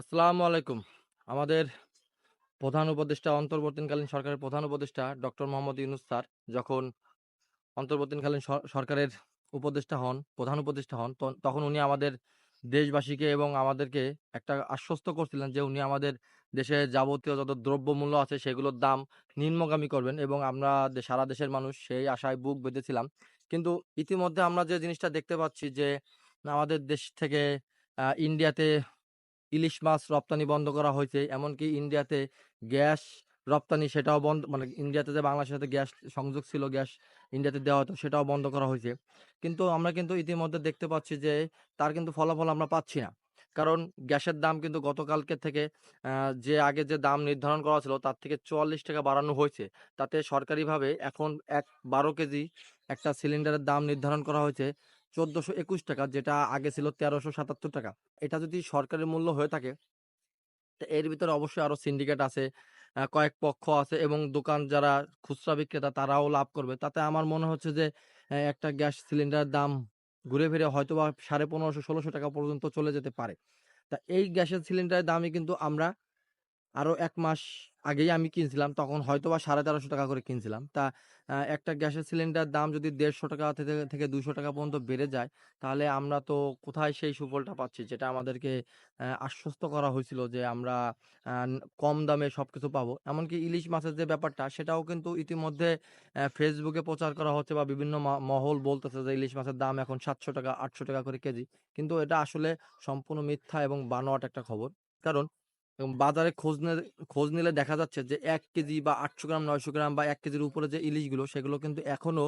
আসসালামু আলাইকুম। আমাদের প্রধান উপদেষ্টা অন্তর্বর্তীকালীন সরকারের প্রধান উপদেষ্টা ডক্টর মোহাম্মদ ইউনুস স্যার যখন অন্তর্বর্তীকালীন সরকারের উপদেষ্টা হন, প্রধান উপদেষ্টা হন, তখন উনি আমাদের দেশবাসীকে এবং আমাদেরকে একটা আশ্বস্ত করছিলেন যে উনি আমাদের দেশে যাবতীয় যত দ্রব্যমূল্য আছে সেগুলোর দাম নিম্নগামী করবেন এবং আমরা সারা দেশের মানুষ সেই আশায় বুক বেঁধেছিলাম। কিন্তু ইতিমধ্যে আমরা যে জিনিসটা দেখতে পাচ্ছি যে আমাদের দেশ থেকে ইন্ডিয়াতে ইলিশ মাছ রপ্তানি বন্ধ করা হয়েছে। এমনকি ইন্ডিয়াতে গ্যাস রপ্তানি সেটাও বন্ধ মানে ইন্ডিয়াতে যে বাংলাদেশের সাথে গ্যাস সংযোগ ছিল, গ্যাস ইন্ডিয়াতে দেওয়া হতো সেটাও বন্ধ করা হয়েছে। কিন্তু আমরা কিন্তু ইতিমধ্যে দেখতে পাচ্ছি যে তার কিন্তু ফলাফল আমরা পাচ্ছি না। কারণ গ্যাসের দাম কিন্তু গতকালকে থেকে যে আগে যে দাম নির্ধারণ করা ছিল তার থেকে ৳৪৪ বাড়ানো হয়েছে। তাতে সরকারিভাবে এখন এক ১২ কেজি একটা সিলিন্ডারের দাম নির্ধারণ করা হয়েছে ৳১৪২১ যেটা আগে ছিল ৳১৩৭৭ এটা যদি সরকারের মূল্য হয়ে থাকে এর ভিতরে অবশ্যই আরও সিন্ডিকেট আছে, কয়েক পক্ষ আছে এবং দোকান যারা খুচরা বিক্রেতা তারাও লাভ করবে। তাতে আমার মনে হচ্ছে যে একটা গ্যাস সিলিন্ডারের দাম ঘুরে ফিরে হয়তোবা ৳১৫00-১৬০০ পর্যন্ত চলে যেতে পারে। তা এই গ্যাসের সিলিন্ডারের দামই কিন্তু আমরা আরও ১ মাস আগেই আমি কিনছিলাম। তখন হয়তো বা সাড়ে তেরোশো টাকা করে কিনছিলাম। তা একটা গ্যাসের সিলিন্ডার দাম যদি ৳১৫০ থেকে থেকে ৳২০০ পর্যন্ত বেড়ে যায়, তাহলে আমরা তো কোথায় সেই সুফলটা পাচ্ছি? যেটা আমাদেরকে আশ্বস্ত করা হয়েছিল যে আমরা কম দামে সব কিছু পাবো। এমনকি ইলিশ মাছের যে ব্যাপারটা সেটাও কিন্তু ইতিমধ্যে ফেসবুকে প্রচার করা হচ্ছে বা বিভিন্ন মহল বলতেছে যে ইলিশ মাছের দাম এখন ৳৭০০, ৳৮০০ করে কেজি। কিন্তু এটা আসলে সম্পূর্ণ মিথ্যা এবং বানোয়াট একটা খবর। কারণ এবং বাজারে খোঁজ খোঁজ নিলে দেখা যাচ্ছে যে এক কেজি বা ৮০০ গ্রাম, ৯০০ গ্রাম বা এক কেজির উপরে যে ইলিশগুলো সেগুলো কিন্তু এখনও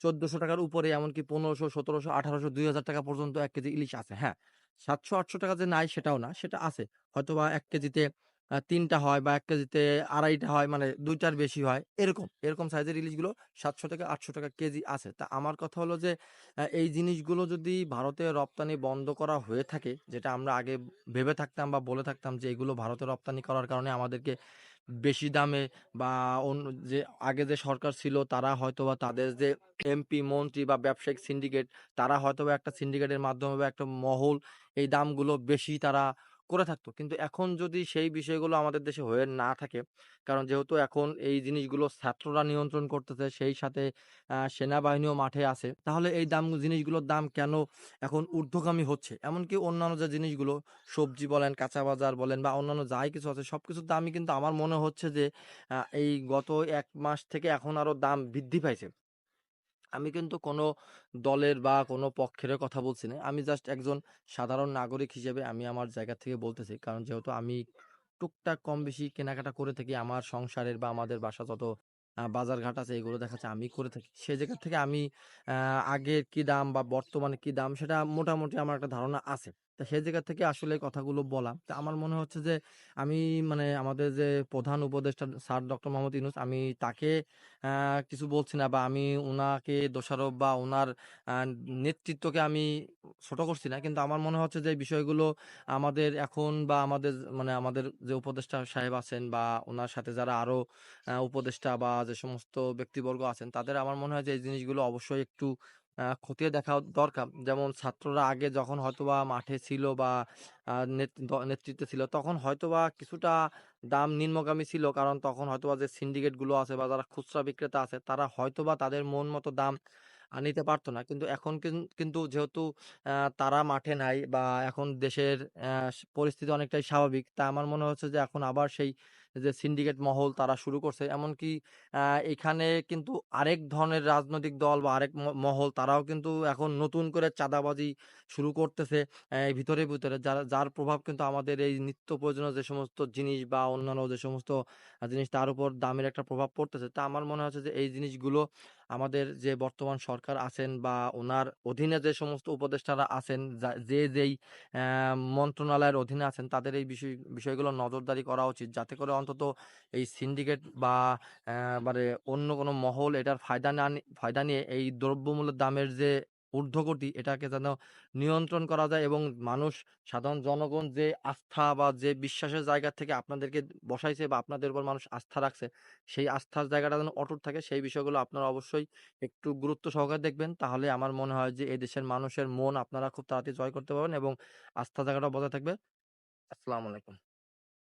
৳১৪০০ র উপরে এমনকি ১৫০০, ১৭০০, ১৮০০, ৳২০০০ পর্যন্ত এক কেজি ইলিশ আছে। হ্যাঁ, ৳৭০০-৮০০ যে নাই সেটাও না, সেটা আছে। হয়তো বা এক কেজিতে আ ৩ টা হয় বা ১ কেজিতে ২.৫ টা হয় মানে ২ টার বেশি হয়। এরকম, এরকম সাইজের ইলিশগুলো ৳৭০০-৮০০ কেজি আছে। তা আমার কথা হলো যে এই জিনিসগুলো যদি ভারতে রপ্তানি বন্ধ করা হয়ে থাকে, যেটা আমরা আগে ভেবে থাকতাম বা বলে থাকতাম যে এগুলো ভারতে রপ্তানি করার কারণে আমাদেরকে বেশি দামে বা অন্য যে আগে যে সরকার ছিল তারা হয়তোবা তাদের যে এমপি, মন্ত্রী বা ব্যবসায়িক সিন্ডিকেট তারা হয়তোবা একটা সিন্ডিকেটের মাধ্যমে বা একটা মহল এই দামগুলো বেশি তারা করে থাকতো। কিন্তু এখন যদি সেই বিষয়গুলো আমাদের দেশে হয়ে না থাকে, কারণ যেহেতু এখন এই জিনিসগুলো ছাত্ররা নিয়ন্ত্রণ করতেছে, সেই সাথে সেনাবাহিনীও মাঠে আছে। তাহলে এই দাম জিনিসগুলোর দাম কেন এখন ঊর্ধ্বগামী হচ্ছে? এমনকি অন্যান্য যে জিনিসগুলো সবজি বলেন, কাঁচা বাজার বলেন বা অন্যান্য যাই কিছু আছে সব কিছুর দামই কিন্তু আমার মনে হচ্ছে যে এই গত এক মাস থেকে এখন আরও দাম বৃদ্ধি পাইছে। আমি কিন্তু কোনো দলের বা কোনো পক্ষের কথা বলছি না। আমি জাস্ট একজন সাধারণ নাগরিক হিসেবে আমি আমার জায়গা থেকে বলতেছি। কারণ যেহেতু আমি টুকটাক কম বেশি কেনাকাটা করে থাকি, আমার সংসারের বা আমাদের বাসা যত বাজার ঘাট আছে, এগুলো দেখা যাচ্ছে আমি করে থাকি। সে জায়গা থেকে আমি আগের কি দাম বা বর্তমানে কি দাম সেটা মোটামুটি আমার একটা ধারণা আছে। তো সেই জায়গা থেকে আসলে কথাগুলো বলা। তো আমার মনে হচ্ছে যে, আমি মানে আমাদের যে প্রধান উপদেষ্টা স্যার ডক্টর মোহাম্মদ ইউনুস, আমি তাকে কিছু বলছি না বা আমি ওনাকে দোষারোপ বা ওনার নেতৃত্বকে আমি ছোট করছি না। কিন্তু আমার মনে হচ্ছে যে বিষয়গুলো আমাদের এখন বা আমাদের মানে আমাদের যে উপদেষ্টা সাহেব আছেন বা ওনার সাথে যারা আরও উপদেষ্টা বা যে সমস্ত ব্যক্তিবর্গ আছেন, তাদের আমার মনে হয় যে, এই জিনিসগুলো অবশ্যই একটু খতিয়ে দেখা দরকার। যেমন ছাত্ররা আগে যখন হয়তোবা মাঠে ছিল বা নেতৃত্বে ছিল, তখন হয়তোবা কিছুটা দাম নিম্নগামী ছিল। কারণ তখন হয়তোবা যে সিন্ডিকেটগুলো আছে বা যারা খুচরা বিক্রেতা আছে, তারা হয়তোবা তাদের মন মতো দাম নিতে পারতো না। কিন্তু এখন কিন্তু যেহেতু তারা মাঠে নাই বা এখন দেশের পরিস্থিতি অনেকটাই স্বাভাবিক। তা আমার মনে হচ্ছে যে এখন আবার সেই যে সিন্ডিকেট মহল তারা শুরু করছে। এমনকি এখানে কিন্তু আরেক ধরনের রাজনৈতিক দল বা আরেক মহল তারাও কিন্তু এখন নতুন করে চাঁদাবাজি শুরু করতেছে ভিতরে, ভিতরে যার যার প্রভাব কিন্তু আমাদের এই নিত্য প্রয়োজনীয় যে সমস্ত জিনিস বা অন্যান্য যে সমস্ত জিনিস তার উপর দামের একটা প্রভাব পড়তেছে। তা আমার মনে হচ্ছে যে এই জিনিসগুলো আমাদের যে বর্তমান সরকার আছেন বা ওনার অধীনে যে সমস্ত উপদেষ্টারা আছেন, যা যেই মন্ত্রণালয়ের অধীনে আছেন, তাদের এই বিষয়, বিষয়গুলো নজরদারি করা উচিত। যাতে করে অন্তত এই সিন্ডিকেট বা মানে অন্য কোনো মহল এটার ফায়দা না, ফায়দা নিয়ে এই দ্রব্যমূল্যের দামের যে ঊর্ধ্বগতি এটাকে যেন নিয়ন্ত্রণ করা যায় এবং মানুষ সাধারণ জনগণ যে আস্থা বা যে বিশ্বাসের জায়গা থেকে আপনাদেরকে বসাইছে বা আপনাদের উপর মানুষ আস্থা রাখছে, সেই আস্থার জায়গাটা যেন অটুট থাকে সেই বিষয়গুলো আপনারা অবশ্যই একটু গুরুত্ব সহকারে দেখবেন। তাহলে আমার মনে হয় যে এদেশের মানুষের মন আপনারা খুব তাড়াতাড়ি জয় করতে পারবেন এবং আস্থা জায়গাটাও বজায় থাকবে। আসসালামু আলাইকুম।